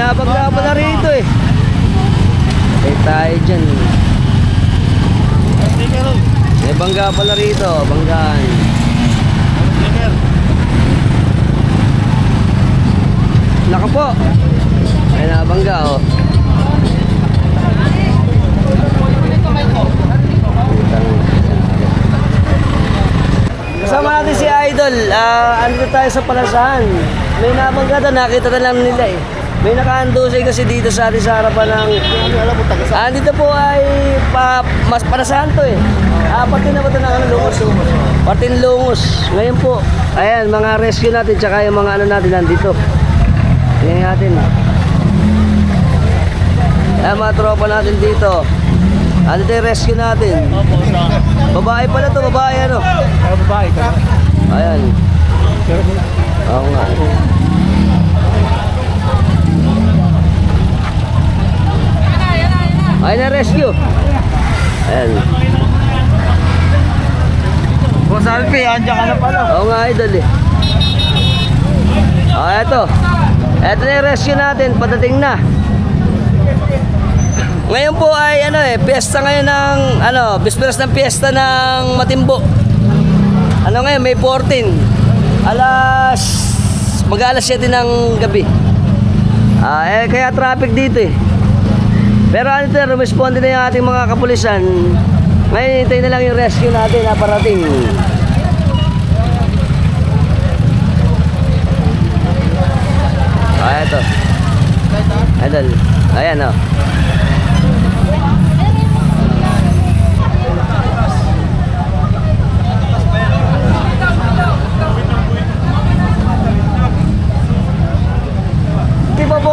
nabangga pala rito eh. Eh tayo dyan. May bangga pala rito, banggaan. Naka po. Ay nabangga oh. Kasama natin si Idol. Ah, andito tayo sa palasahan. May nabangga doon, nakita na lang nila eh. May nakaandusay kasi dito sa atin sa harapan ng... Ah, dito po ay pa, mas palasahan to eh. Ah, pati na ba ito ng ano, lungos? Pati ng lungos. Ngayon po, ayan, mga rescue natin, tsaka yung mga ano natin nandito. Tingnan natin. Ayan, mga tropa natin dito. Andito yung rescue natin. Babae pala to, babae ano. babae ka. Ayan. Oo nga. Ay na rescue. Ayan. Boss Alpi, andyan ka na pala. Oo nga idol eh. Oh, eto. Eto na yung rescue natin, padating na. Ngayon po ay ano eh, piyesta ngayon ng ano, bisperas ng piyesta ng Matimbo. Ano ngayon, May 14. Alas mag-alas 7 ng gabi. Ah, eh kaya traffic dito eh. Pero ano ito, rumisponde na yung ating mga kapulisan. Ngayon, hintay na lang yung rescue natin na parating. Ah, ito. Idol. Ayan, oh.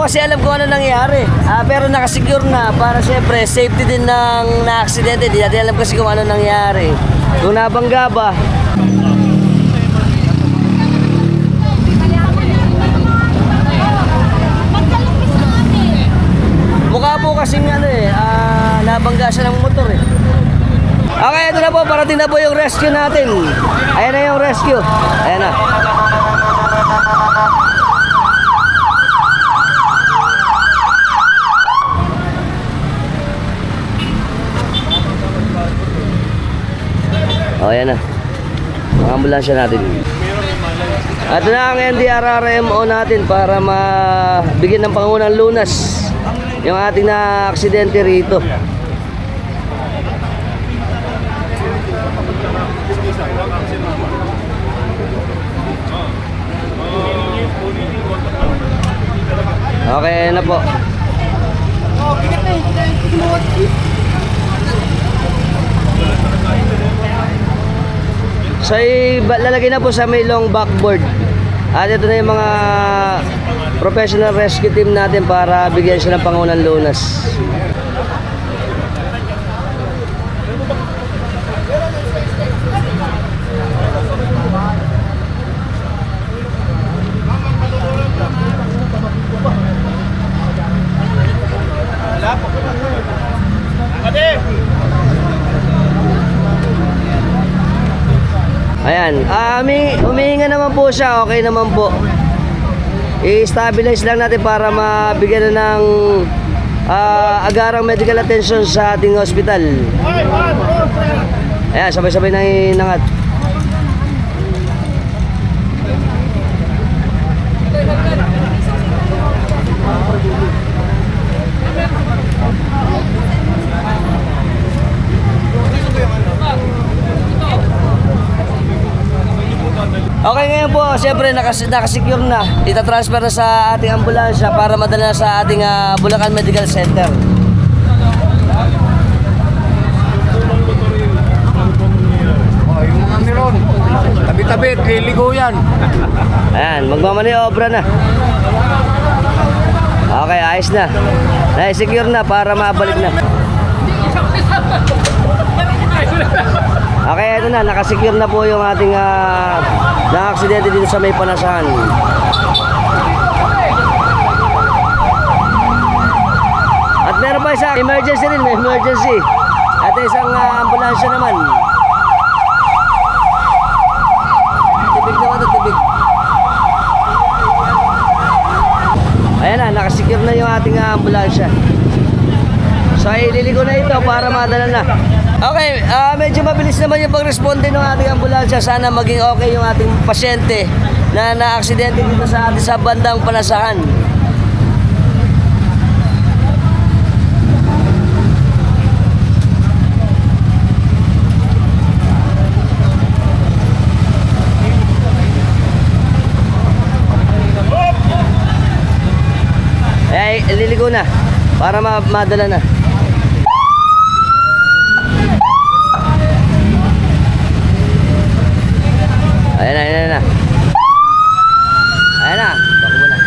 Kasi alam kung ano nangyari. Ah, pero nakasecure na para siyempre safety din ng na-aksidente. Di natin alam kasi kung ano nangyari. Kung nabangga ba, Mukha po kasing ano eh, ah, nabangga siya ng motor eh. Okay, ito na po, parating na po yung rescue natin. Ayan na yung rescue. Ayan na. Oh, ayan na. Ang ambulansya natin. At na ang NDRRMO natin para mabigyan ng pangunang lunas yung ating na aksidente rito. Okay na po. So, lalagay na po sa may long backboard. At ito na yung mga professional rescue team natin para bigyan siya ng pangunang lunas. Ayan, ah, humi- humihinga naman po siya, okay naman po. I-stabilize lang natin para mabigyan na ng ah, agarang medical attention sa ating hospital. Ayan, sabay-sabay nang inangat. Okay, ngayon po, siyempre nakas nakasecure na. Ita-transfer na sa ating ambulansya para madala sa ating ah, Bulacan Medical Center. Oh, yung mga meron. Tabi-tabi, liligo yan. Ayan, magmamaniobra na. Okay, ayos na. Na-secure na para mabalik na. Okay, ito na. Nakasecure na po yung ating uh, na-aksidente dito sa may panasahan. At meron pa isang emergency rin, emergency. At isang ah, ambulansya naman. Tibig naman ito, tibig. Ayan na, nakasikure na yung ating ah, ambulansya. So ililigo na ito para madala na. Okay, ah, medyo mabilis naman yung pag-responde ng ating ambulansya. Sana maging okay yung ating pasyente na na-aksidente dito sa ating sa bandang panasahan. Eh, ililigo na para ma madala na. Ayan na, ayan na. Ayan na, takbo na.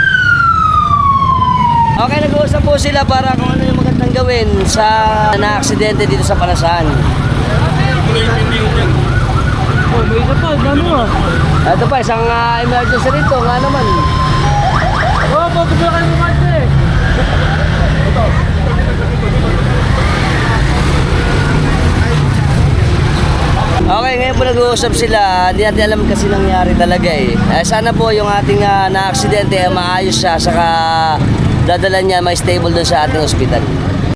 Okay, nag-uusap po sila para kung ano yung magandang gawin sa na-aksidente dito sa Palasan. Oh, may isa pa, dami ah. Ito pa, isang ah, emergency rito, nga naman. Oh, pagkabila kayo mga eh. Okay, ngayon po nag-uusap sila. Hindi natin alam kasi nangyari talaga eh. Eh, sana po yung ating ah, na-aksidente ay maayos siya saka dadala niya may stable doon sa ating ospital.